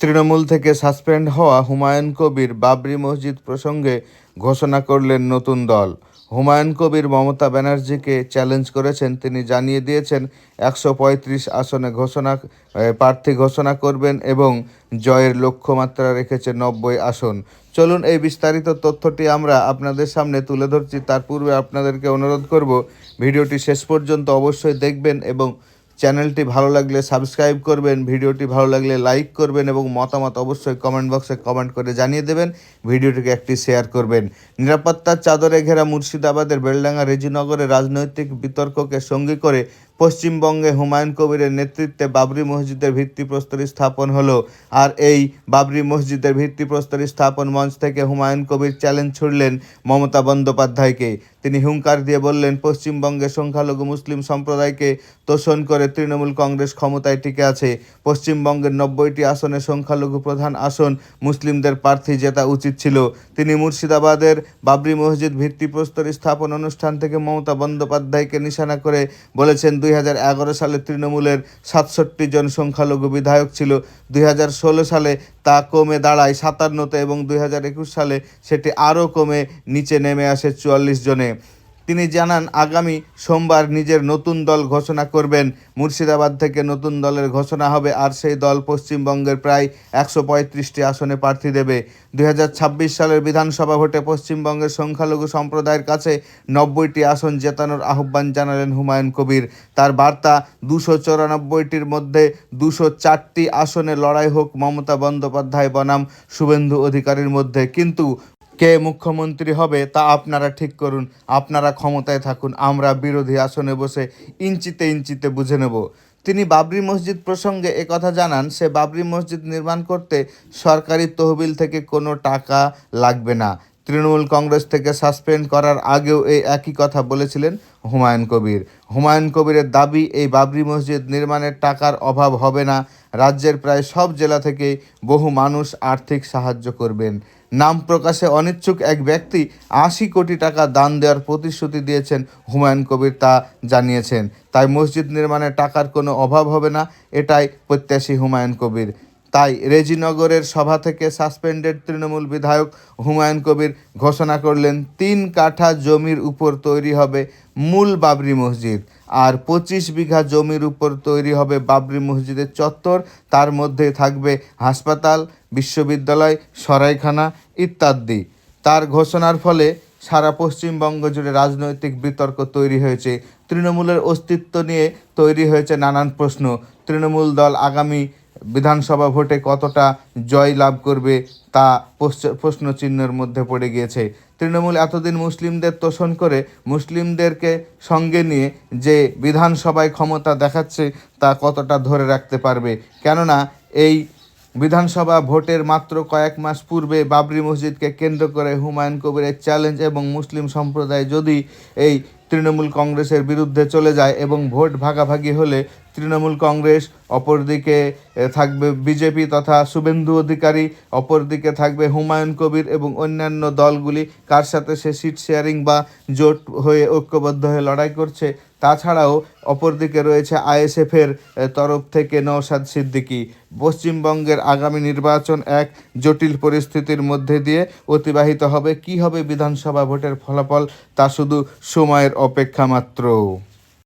তৃণমূল থেকে সাসপেন্ড হওয়া হুমায়ুন কবির বাবরি মসজিদ প্রসঙ্গে ঘোষণা করলেন নতুন দল। হুমায়ুন কবির মমতা ব্যানার্জিকে চ্যালেঞ্জ করেছেন, তিনি জানিয়ে দিয়েছেন, একশো পঁয়ত্রিশ আসনে ঘোষণা প্রার্থী ঘোষণা করবেন এবং জয়ের লক্ষ্যমাত্রা রেখেছে নব্বই আসন। চলুন এই বিস্তারিত তথ্যটি আমরা আপনাদের সামনে তুলে ধরছি। তার পূর্বে আপনাদেরকে অনুরোধ করব, ভিডিওটি শেষ পর্যন্ত অবশ্যই দেখবেন এবং চ্যানেলটি ভালো লাগলে সাবস্ক্রাইব করবেন, ভিডিওটি ভালো লাগলে লাইক করবেন এবং মতামত অবশ্যই কমেন্ট বক্সে কমেন্ট করে জানিয়ে দেবেন, ভিডিওটিকে একটি শেয়ার করবেন। নিরাপত্তার চাদরে ঘেরা মুর্শিদাবাদের বেলডাঙ্গা রেজিনগরে রাজনৈতিক বিতর্ককে সঙ্গী করে পশ্চিমবঙ্গে হুমায়ুন কবিরের নেতৃত্বে বাবরি মসজিদের ভিত্তিপ্রস্তর স্থাপন হলো। আর এই বাবরি মসজিদের ভিত্তিপ্রস্তর স্থাপন মঞ্চ থেকে হুমায়ুন কবির চ্যালেঞ্জ ছুড়লেন মমতা বন্দ্যোপাধ্যায়কে। তিনি হুঙ্কার দিয়ে বললেন, পশ্চিমবঙ্গে সংখ্যালঘু মুসলিম সম্প্রদায়কে তোষণ করে তৃণমূল কংগ্রেস ক্ষমতায় টিকে আছে। পশ্চিমবঙ্গের নব্বইটি আসনে সংখ্যালঘু প্রধান আসন মুসলিমদের প্রার্থী জেতা উচিত ছিল। তিনি মুর্শিদাবাদের বাবরি মসজিদ ভিত্তিপ্রস্তর স্থাপন অনুষ্ঠান থেকে মমতা বন্দ্যোপাধ্যায়কে নিশানা করে বলেছেন দুই সালে তৃণমূলের সাতষট্টি জন সংখ্যালঘু বিধায়ক ছিল। দুই হাজার ষোলো সালে তা কমে দাঁড়ায় সাতান্নতে এবং দুই হাজার একুশ সালে সেটি আরও কমে নিচে নেমে আসে চুয়াল্লিশ জনে। তিনি জানান, আগামী সোমবার নিজের নতুন দল ঘোষণা করবেন। মুর্শিদাবাদ থেকে নতুন দলের ঘোষণা হবে আর সেই দল পশ্চিমবঙ্গের প্রায় একশো পঁয়ত্রিশটি আসনে প্রার্থী দেবে। দুই হাজার ছাব্বিশ সালের বিধানসভা ভোটে পশ্চিমবঙ্গের সংখ্যালঘু সম্প্রদায়ের কাছে নব্বইটি আসন জেতানোর আহ্বান জানালেন হুমায়ুন কবির। তার বার্তা, দুশো চৌরানব্বইটির মধ্যে দুশো চারটি আসনে লড়াই হোক মমতা বন্দ্যোপাধ্যায় বনাম, শুভেন্দু অধিকারীর মধ্যে। কিন্তু কে মুখ্যমন্ত্রী হবে তা আপনারা ঠিক করুন, আপনারা ক্ষমতায় থাকুন, আমরা বিরোধী আসনে বসে ইঞ্চিতে ইঞ্চিতে বুঝে নেব। তিনি বাবরি মসজিদ প্রসঙ্গে একথা জানান, সে বাবরি মসজিদ নির্মাণ করতে সরকারি তহবিল থেকে কোনো টাকা লাগবে না। তৃণমূল কংগ্রেস থেকে সাসপেন্ড করার আগেও এই একই কথা বলেছিলেন হুমায়ুন কবির। হুমায়ুন কবিরের দাবি, এই বাবরি মসজিদ নির্মাণের টাকার অভাব হবে না। রাজ্যের প্রায় সব জেলা থেকে বহু মানুষ আর্থিক সাহায্য করবেন। নাম প্রকাশে অনিচ্ছুক এক ব্যক্তি আশি কোটি টাকা দান দেওয়ার প্রতিশ্রুতি দিয়েছেন হুমায়ুন কবির, তা জানিয়েছেন। তাই মসজিদ নির্মাণে টাকার কোনো অভাব হবে না, এটাই প্রত্যাশী হুমায়ুন কবির। তাই রেজিনগরের সভা থেকে সাসপেন্ডেড তৃণমূল বিধায়ক হুমায়ুন কবির ঘোষণা করলেন, তিন কাঠা জমির উপর তৈরি হবে মূল বাবরি মসজিদ। আর পঁচিশ বিঘা জমির উপর তৈরি হবে বাবরি মসজিদের চত্বর। তার মধ্যে থাকবে হাসপাতাল, বিশ্ববিদ্যালয়, সরাইখানা ইত্যাদি। তার ঘোষণার ফলে সারা পশ্চিমবঙ্গ জুড়ে রাজনৈতিক বিতর্ক তৈরি হয়েছে। তৃণমূলের অস্তিত্ব নিয়ে তৈরি হয়েছে নানান প্রশ্ন। তৃণমূল দল আগামী বিধানসভা ভোটে কতটা জয় লাভ করবে তা প্রশ্ন- প্রশ্নচিহ্নের মধ্যে পড়ে গিয়েছে। তৃণমূল এতদিন মুসলিমদের তোষণ করে, মুসলিমদেরকে সঙ্গে নিয়ে যে বিধানসভায় ক্ষমতা দেখাচ্ছে তা কতটা ধরে রাখতে পারবে? কেননা এই বিধানসভা ভোটের মাত্র কয়েক মাস পূর্বে বাবরি মসজিদকে কেন্দ্র করে হুমায়ুন কবিরের চ্যালেঞ্জ এবং মুসলিম সম্প্রদায় যদি এই তৃণমূল কংগ্রেসের বিরুদ্ধে চলে যায় এবং ভোট ভাগাভাগি হলে তৃণমূল কংগ্রেস অপরদিকে থাকবে বিজেপি তথা শুভেন্দু অধিকারী, অপরদিকে থাকবে হুমায়ুন কবির এবং অন্যান্য দলগুলি, কার সাথে সে সিট শেয়ারিং বা জোট হয়ে ঐক্যবদ্ধ হয়ে লড়াই করছে তাছাড়াও অপরদিকে রয়েছে আইএসএফের তরফ থেকে নওশাদ সিদ্দিকি। পশ্চিমবঙ্গের আগামী নির্বাচন এক জটিল পরিস্থিতির মধ্যে দিয়ে অতিবাহিত হবে। কি হবে বিধানসভা ভোটের ফলাফল তা শুধু সময়ের অপেক্ষা মাত্র